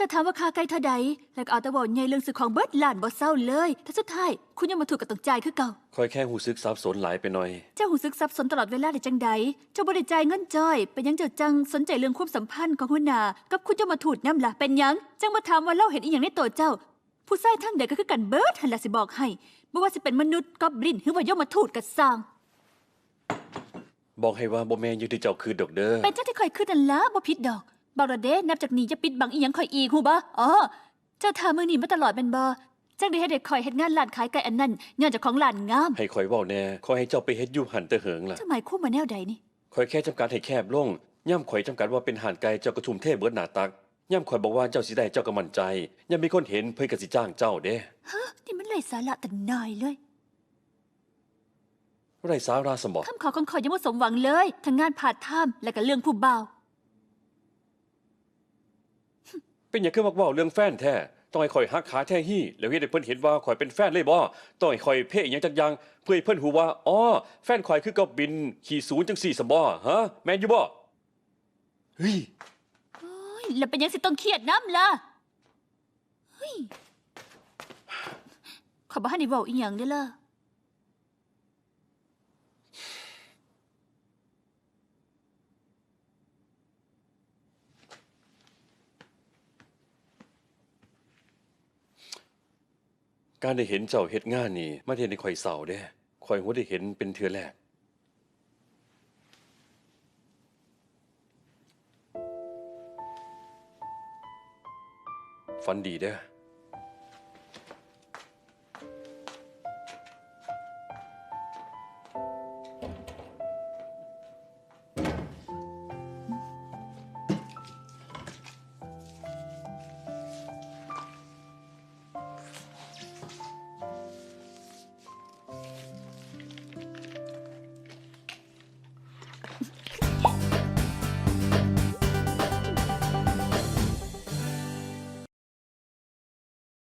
จะถามว่าค่าไก่เท่าใดแล้วก็เอาแต่เว่าใหญ่เรื่องซื้อของเบิดล้านบ่เศร้าเลยถ้าสุดท้ายคุณยังมาถูกกับต้องจ่ายคือเก่าคอยแค่หูซึกสับสนหลายไปหน่อย เจ้าหูซึกซับสนตลอดเวลาได้จังใดเจ้าบ่ได้จ่ายเงินจ้อยเป็นหยังเจ้าจังสนใจเรื่องความสัมพันธ์ของหัวหน้ากับคุณเจ้ามาถูดน้ำล่ะเป็นหยังจังมาถามว่าเล่าเห็นอีหยังในตัวเจ้า ผู้ชายทั้งใดก็คือกันเบิดหันล่ะสิบอกให้บ่ว่าสิเป็นมนุษย์กอบลินหรือว่ายมทูตก็สร้างบอกให้ว่าบ่แม่นอยู่ที่เจ้าคือดอกเด้อเป็นเจ้าที่คอยขึ้นนั่นละบ่ผิดดอก บอกระเด้นับจากนี้จะปิดบังอีหยังคอยอีกฮู้บ่อ๋อเจ้าทามือนี้มาตลอดเป็นบ่จังได้ให้เด็กคอยเฮ็ดงานร้านขายไก่อันนั้นย้อนจากของร้านงามให้คอยเว้าแน่ขอให้เจ้าไปเฮ็ดอยู่หันแต่เหิงล่ะเจ้าหมายคู่มาแนวใดนี่คอยแค่จำกัดให้แคบลงย่ำข่อยจำกัดว่าเป็นหานไก่เจ้ากระทุมเทพเบิดหน้าตักย่ำข่อยบอกว่าเจ้าสิได้เจ้าก็มั่นใจย่ำมีคนเห็นเพิ่นก็สิจ้างเจ้าเด้นี่มันไร้สาระแต่น้อยเลยไรสาราสมองคำขอของคอยยังบ่สมหวังเลยทั้งงานผ่าดท่ามและก็เรื่องผู้บ่าว เป็นหยังคือมักเว้าเรื่องแฟนแท้ต้องให้ข่อยฮักขาแท้ฮี่แล้วเฮ็ดให้เพิ่นเห็นว่าข่อยเป็นแฟนเลยบ่ต้องให้ข่อยเพ่อหยังจักอย่างเพื่อให้เพิ่นฮู้ว่าอ๋อแฟนข่อยคือกับบิน ขี่ศูนย์จังสี่สมบ่ฮะแม่นอยู่บ่เฮ้ยโอ้ยแล้วเป็นหยังสิต้องเครียดน้ำล่ะเฮ้ยขอยบ่ให้ได้เว้าอีหยังเด้อล่ะ การได้เห็นเจ้าเฮ็ดงานนี่มาเฮ็นให้ข่อยเศร้าเด้ข่อยหัวได้เห็นเป็นเทื่อแรก ฝันดีเด้อ